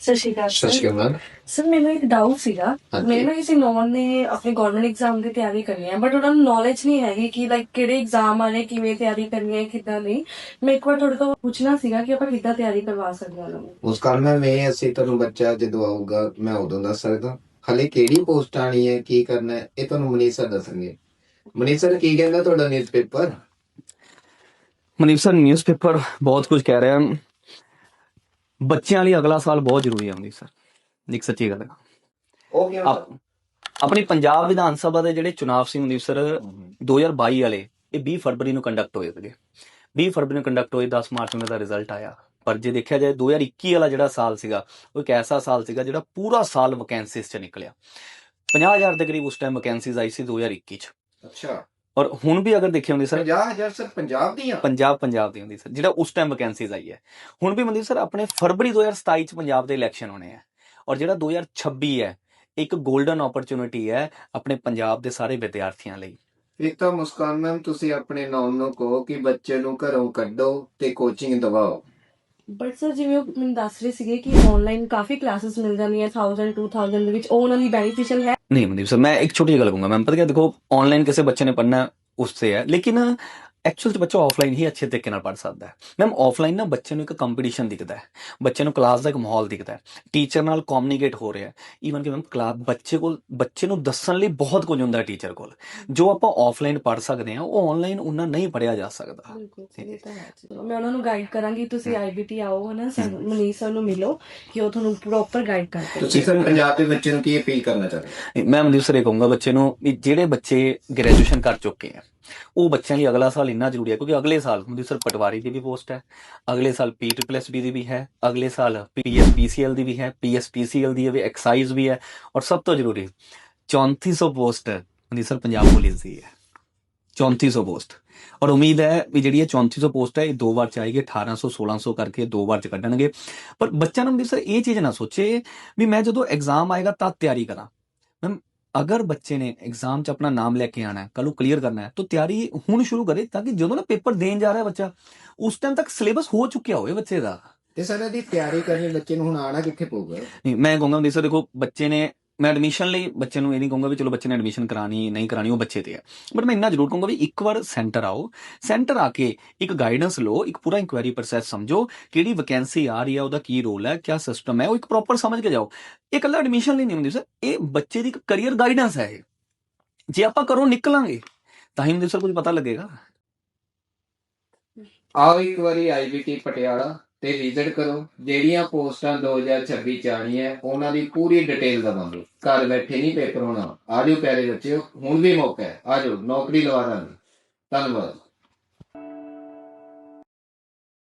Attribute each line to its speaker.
Speaker 1: ਸਤਿ ਸ਼੍ਰੀ ਅਕਾਲ
Speaker 2: ਸਤਿ ਸ਼੍ਰੀ ਅਕਾਲ
Speaker 1: ਸਰ ਮੈਨੂੰ ਇੱਕ ਡਾਊਟ ਸੀਗਾ। ਮੈਨੂੰ ਕਿਸੇ ਨੌਨ ਨੇ ਆਪਣੇ ਗਵਰਨਮੈਂਟ ਐਗਜ਼ਾਮ ਦੀ ਤਿਆਰੀ ਕਰਨੀ ਹੈ ਬਟ ਉਹਨਾਂ ਨੂੰ ਨੌਲੇਜ ਨਹੀਂ ਹੈਗੀ ਕਿ ਲਾਈਕ ਕਿਹੜੇ ਐਗਜ਼ਾਮ ਆਣੇ ਕਿਵੇਂ ਤਿਆਰੀ ਕਰਨੀ ਹੈ ਕਿੱਦਾਂ ਨਹੀਂ। ਮੈਂ ਇੱਕ ਵਾਰ ਤੁਹਾਡੇ ਤੋਂ ਪੁੱਛਣਾ ਸੀਗਾ ਕਿ ਆਪਾਂ ਕਿੱਦਾਂ ਤਿਆਰੀ ਕਰਵਾ ਸਕਦੇ ਹਾਂ ਉਹਨਾਂ ਨੂੰ।
Speaker 2: ਉਸ ਕਾਰਨ ਮੈਂ ਮੈਂ ਅਸੀਂ ਤੁਹਾਨੂੰ ਬੱਚਾ ਜਦੋਂ ਆਊਗਾ ਮੈਂ ਉਦੋਂ ਦੱਸ ਸਕਦਾ। ਹਲੇ ਕਿਹੜੀ ਪੋਸਟ ਆਣੀ ਹੈ ਕੀ ਕਰਨਾ ਹੈ ਇਹ ਤੁਹਾਨੂੰ ਮਨੀਸ਼ ਸਰ ਦੱਸਣਗੇ। ਮਨੀਸ਼ ਸਰ ਕੀ ਕਹਿੰਦਾ ਤੁਹਾਡਾ ਨਿਊਜ਼ਪੇਪਰ
Speaker 3: ਮਨੀਸ਼ ਸਰ ਨਿਊਜ਼ਪੇਪਰ ਬਹੁਤ ਕੁਝ ਕਹਿ ਰਿਹਾ। ਬੱਚਿਆਂ ਲਈ ਅਗਲਾ ਸਾਲ ਬਹੁਤ ਜ਼ਰੂਰੀ ਹੈ ਮਨੀਸ਼ ਸਰ ਇੱਕ ਸੱਚੀ ਗੱਲ ਹੈ
Speaker 2: ਉਹ
Speaker 3: ਆਪਣੀ ਪੰਜਾਬ ਵਿਧਾਨ ਸਭਾ ਦੇ ਜਿਹੜੇ ਚੁਣਾਵ ਸੀ ਮਨੀਸ਼ ਸਰ 2022 ਵਾਲੇ ਇਹ 20 ਫਰਵਰੀ ਨੂੰ ਕੰਡਕਟ ਹੋਏ ਸੀਗੇ। 20 ਫਰਵਰੀ ਨੂੰ ਕੰਡਕਟ ਹੋਏ 10 ਮਾਰਚ ਨੂੰ ਇਹਦਾ ਰਿਜ਼ਲਟ ਆਇਆ। ਪਰ ਜੇ ਦੇਖਿਆ ਜਾਏ 2021 ਵਾਲਾ ਜਿਹੜਾ ਸਾਲ ਸੀਗਾ ਉਹ ਇੱਕ ਐਸਾ ਸਾਲ ਸੀਗਾ ਜਿਹੜਾ ਪੂਰਾ ਸਾਲ ਵੈਕੈਂਸੀਜ਼ 'ਚ ਨਿਕਲਿਆ। 50000 ਦੇ ਕਰੀਬ ਉਸ ਟਾਈਮ ਵੈਕੈਂਸੀਜ਼ ਆਈ ਸੀ 2021 'ਚ।
Speaker 2: ਅੱਛਾ।
Speaker 3: ਔਰ ਹੁਣ ਵੀ ਅਗਰ ਦੇਖੀ ਹੁੰਦੀ ਸਰ
Speaker 2: 50000 ਸਰ ਪੰਜਾਬ ਦੀਆਂ
Speaker 3: ਪੰਜਾਬ ਪੰਜਾਬ ਦੀ ਹੁੰਦੀ ਸਰ ਜਿਹੜਾ ਉਸ ਟਾਈਮ ਵੈਕੈਂਸੀਜ਼ ਆਈ ਹੈ। ਹੁਣ ਵੀ ਮਨਦੀਪ ਸਰ ਆਪਣੇ ਫਰਵਰੀ 2027 ਚ ਪੰਜਾਬ ਦੇ ਇਲੈਕਸ਼ਨ ਹੋਣੇ ਆ। ਔਰ ਜਿਹੜਾ 2026 ਹੈ ਇੱਕ ਗੋਲਡਨ ਓਪਰਚ्युनिटी ਹੈ ਆਪਣੇ ਪੰਜਾਬ ਦੇ ਸਾਰੇ ਵਿਦਿਆਰਥੀਆਂ ਲਈ।
Speaker 2: ਇੱਕ ਤਾਂ ਮੁਸਕਾਨ ਮੈਮ ਤੁਸੀਂ ਆਪਣੇ ਨੌਨ ਨੂੰ ਕਹੋ ਕਿ ਬੱਚੇ ਨੂੰ ਘਰੋਂ ਕੱਢੋ ਤੇ ਕੋਚਿੰਗ ਦਿਵਾਓ।
Speaker 1: ਬਟ ਸਰ ਜਿਵੇਂ ਉਹ ਮੈਨੂੰ ਦੱਸ ਰਹੇ ਸੀਗੇ ਕਿ ਆਨਲਾਈਨ ਕਾਫੀ ਕਲਾਸਿਸ ਮਿਲ ਜਾਂਦੀਆਂ 1000 2000 ਦੇ ਵਿੱਚ, ਉਹ ਉਹਨਾਂ ਲਈ ਬੈਨੀਫੀਸ਼ੀਅਲ ਹੈ?
Speaker 3: ਨਹੀਂ ਮਨਦੀਪ ਸਰ ਮੈਂ ਇੱਕ ਛੋਟੀ ਜਿਹੀ ਗੱਲ ਕਹੂੰਗਾ। ਮੈਂ ਪਤਾ ਕਿ ਦੇਖੋ ਆਨਲਾਈਨ ਕਿਸੇ ਬੱਚੇ ਨੇ ਪੜ੍ਹਨਾ ਉਸ ਤੇ ਹੈ ਐਕਚੁਅਲ ਚ ਬੱਚਾ ਆਫਲਾਈਨ ਹੀ ਅੱਛੇ ਤਰੀਕੇ ਨਾਲ ਪੜ੍ਹ ਸਕਦਾ ਹੈ। ਮੈਮ ਆਫਲਾਈਨ ਨਾ ਬੱਚੇ ਨੂੰ ਇੱਕ ਕੰਪੀਟੀਸ਼ਨ ਦਿਖਦਾ ਹੈ। ਬੱਚੇ ਨੂੰ ਕਲਾਸ ਦਾ ਇੱਕ ਮਾਹੌਲ ਦਿਖਦਾ ਹੈ। ਟੀਚਰ ਨਾਲ ਕਮਿਊਨੀਕੇਟ ਹੋ ਰਿਹਾ ਹੈ। ਈਵਨ ਕਿ ਮੈਮ ਕਲਾਸ ਬੱਚੇ ਕੋਲ ਬੱਚੇ ਨੂੰ ਦੱਸਣ ਲਈ ਬਹੁਤ ਕੁਝ ਹੁੰਦਾ ਹੈ ਟੀਚਰ ਕੋਲ। ਜੋ ਆਪਾਂ ਆਫਲਾਈਨ ਪੜ੍ਹ ਸਕਦੇ ਹਾਂ ਉਹ ਆਨਲਾਈਨ ਉਹਨਾਂ ਨਹੀਂ ਪੜ੍ਹਿਆ ਜਾ ਸਕਦਾ।
Speaker 1: ਬਿਲਕੁਲ ਇਹ ਤਾਂ ਹੈ ਚਲੋ, ਮੈਂ ਉਹਨਾਂ ਨੂੰ ਗਾਈਡ ਕਰਾਂਗੀ ਤੁਸੀਂ ਆਈਬੀਟੀ ਆਓ ਹਨਾ? ਮਨੀਸ਼ ਸਰ ਨੂੰ ਮਿਲੋ ਕਿ ਉਹ ਤੁਹਾਨੂੰ ਪ੍ਰੋਪਰ ਗਾਈਡ ਕਰਦੇ
Speaker 2: ਤੁਸੀਂ ਸਰ ਪੰਜਾਬ ਦੇ ਬੱਚੇ ਨੂੰ ਕੀ ਅਪੀਲ ਕਰਨਾ ਚਾਹੁੰਦੇ
Speaker 3: ਮੈਂ ਮਨਦੀਪ ਸਰ ਇਹ ਕਹੂੰਗਾ ਬੱਚੇ ਨੂੰ ਜਿਹੜੇ ਬੱਚੇ ਗ੍ਰੈਜੂਏਸ਼ਨ ਕਰ ਚੁੱਕੇ ਆ ਉਹ ਬੱਚਿਆਂ ਲਈ ਅਗਲਾ ਸਾਲ ਇੰਨਾ ਜ਼ਰੂਰੀ ਹੈ, ਕਿਉਂਕਿ ਅਗਲੇ ਸਾਲ ਮਨਦੀਪ ਪਟਵਾਰੀ ਦੀ ਵੀ ਪੋਸਟ ਹੈ, ਅਗਲੇ ਸਾਲ ਪੀ ਬੀ ਦੀ ਵੀ ਹੈ, ਅਗਲੇ ਸਾਲ ਪੀਐਸਪੀਸੀਐਲ ਦੀ ਵੀ ਹੈ ਪੀਐਸਪੀਸੀਐਲ ਦੀ ਵੀ ਐਕਸਾਈਜ਼ ਵੀ ਹੈ ਔਰ ਸਭ ਤੋਂ ਜ਼ਰੂਰੀ 3400 post Mandeep sir Punjab police ਦੀ ਹੈ। 3400 ਪੋਸਟ। ਔਰ ਉਮੀਦ ਹੈ ਵੀ ਜਿਹੜੀ ਇਹ 3400 ਪੋਸਟ ਹੈ, ਇਹ ਦੋ ਵਾਰ ਚ ਆਏਗੀ 1800 1600 ਕਰਕੇ ਦੋ ਵਾਰ ਚ ਕੱਢਣਗੇ। ਪਰ ਬੱਚਾ ਨੂੰ ਮਨਦੀਪ ਸਰ ਇਹ ਚੀਜ਼ ਨਾ ਸੋਚੇ ਵੀ ਮੈਂ ਜਦੋਂ ਐਗਜ਼ਾਮ ਆਏਗਾ ਤਾਂ ਤਿਆਰੀ ਕਰਾਂ। ਅਗਰ ਬੱਚੇ ਨੇ ਐਗਜ਼ਾਮ 'ਚ ਆਪਣਾ ਨਾਮ ਲੈ ਕੇ ਆਣਾ ਹੈ ਕੱਲ ਨੂੰ ਕਲੀਅਰ ਕਰਨਾ ਹੈ ਤਾਂ ਤਿਆਰੀ ਹੁਣ ਸ਼ੁਰੂ ਕਰੇ ਤਾਂ ਕਿ ਜਦੋਂ ਨਾ ਪੇਪਰ ਦੇਣ ਜਾ ਰਿਹਾ ਬੱਚਾ ਉਸ ਟਾਈਮ ਤੱਕ ਸਿਲੇਬਸ ਹੋ ਚੁੱਕਿਆ ਹੋਵੇ ਬੱਚੇ ਦਾ।
Speaker 2: ਤੇ ਸਰ ਇਹਦੀ ਤਿਆਰੀ ਕਰਨੀ ਬੱਚੇ ਨੂੰ ਹੁਣ ਆਣਾ ਕਿੱਥੇ ਪਊਗਾ?
Speaker 3: ਨਹੀਂ ਮੈਂ ਕਹੂੰਗਾ ਦੇਖੋ ਦੇਖੋ ਬੱਚੇ ਨੇ ਮੈਂ ਐਡਮਿਸ਼ਨ ਲਈ ਬੱਚੇ ਨੂੰ ਇਹ ਨਹੀਂ ਕਹੂੰਗਾ ਵੀ ਚਲੋ ਬੱਚੇ ਨੇ ਐਡਮਿਸ਼ਨ ਕਰਾਣੀ ਨਹੀਂ ਕਰਾਣੀ ਉਹ ਬੱਚੇ ਤੇ ਹੈ। ਬਟ ਮੈਂ ਇੰਨਾ ਜ਼ਰੂਰ ਕਹੂੰਗਾ ਵੀ ਇੱਕ ਵਾਰ ਸੈਂਟਰ ਆਓ। ਸੈਂਟਰ ਆ ਕੇ ਇੱਕ ਗਾਈਡੈਂਸ ਲਓ, ਇੱਕ ਪੂਰਾ ਇਨਕੁਆਇਰੀ ਪ੍ਰੋਸੈਸ ਸਮਝੋ, ਕਿਹੜੀ ਵੈਕੈਂਸੀ ਆ ਰਹੀ ਹੈ, ਉਹਦਾ ਕੀ ਰੋਲ ਹੈ ਕੀ ਸਿਸਟਮ ਹੈ, ਉਹ ਇੱਕ ਪ੍ਰੋਪਰ ਸਮਝ ਕੇ ਜਾਓ। ਇਹ ਇਕੱਲਾ ਐਡਮਿਸ਼ਨ ਲਈ ਨਹੀਂ ਹੁੰਦੀ ਸਰ ਇਹ ਬੱਚੇ ਦੀ ਇੱਕ ਕੈਰੀਅਰ ਗਾਈਡੈਂਸ ਹੈ ਇਹ। ਜੇ ਆਪਾਂ ਘਰੋਂ ਨਿਕਲਾਂਗੇ, ਤਾਂ ਹੀ ਹੁੰਦੇ ਸਰ ਕੁਝ ਪਤਾ ਲੱਗੇਗਾ।
Speaker 2: ਆਓ ਇੱਕ ਵਾਰੀ ਆਈਬੀਟੀ ਪਟਿਆਲਾ। ਤੇ ਵਿਜ਼ਿਟ ਕਰੋ। ਜਿਹੜੀਆਂ ਪੋਸਟਾਂ 2026 ਚ ਆਣੀਆਂ ਉਹਨਾਂ ਦੀ ਪੂਰੀ ਡਿਟੇਲ ਦਵਾਂਗੇ। ਘਰ ਬੈਠੇ ਨਹੀਂ ਪੇਪਰ ਹੋਣਾ। ਆਜੋ ਪਿਆਰੇ ਬੱਚਿਓ, ਹੁਣ ਵੀ ਮੌਕਾ ਹੈ। ਆਜੋ, ਨੌਕਰੀ ਲਵਾ ਦਾਂਗੇ। ਧੰਨਵਾਦ।